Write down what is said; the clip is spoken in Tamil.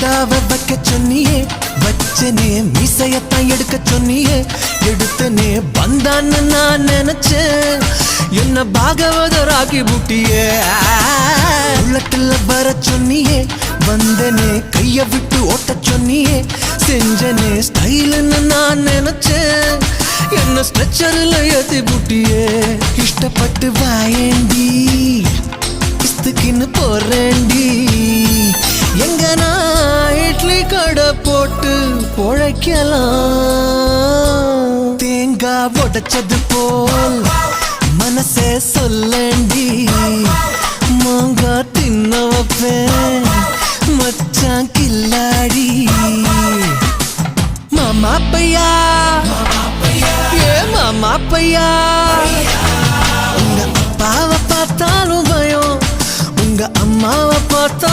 பந்தாவ வைக்க சொன்னியே. வச்சனே மீசையத்தான் எடுக்க சொன்னியே. எடுத்தனே வந்தான்னு நான் நினைச்சேன். என்ன பாகவதர் பாகவதராக்கி புட்டியே. உள்ளத்துல வர சொன்னியே. வந்தனே கைய விட்டு ஓட்ட சொன்னியே. செஞ்சனே ஸ்டைலுன்னு நான் நினைச்சேன். என்ன ஸ்ட்ரெச்சரில் ஏத்தி புட்டியே. இஷ்டப்பட்டு வாயேண்டி இஸ்துக்குன்னு போறேண்டி. போட்டு பொழைக்கலாம். தேங்காய் உடைச்சது போல் மனசே சொல்லண்டி. மாங்கா தின்ன மச்சான் கில்லாடி. மாமா பையா ஏ மாமா பையா உங்க அப்பாவை பார்த்தாலும் பயம். உங்க அம்மாவை பார்த்தா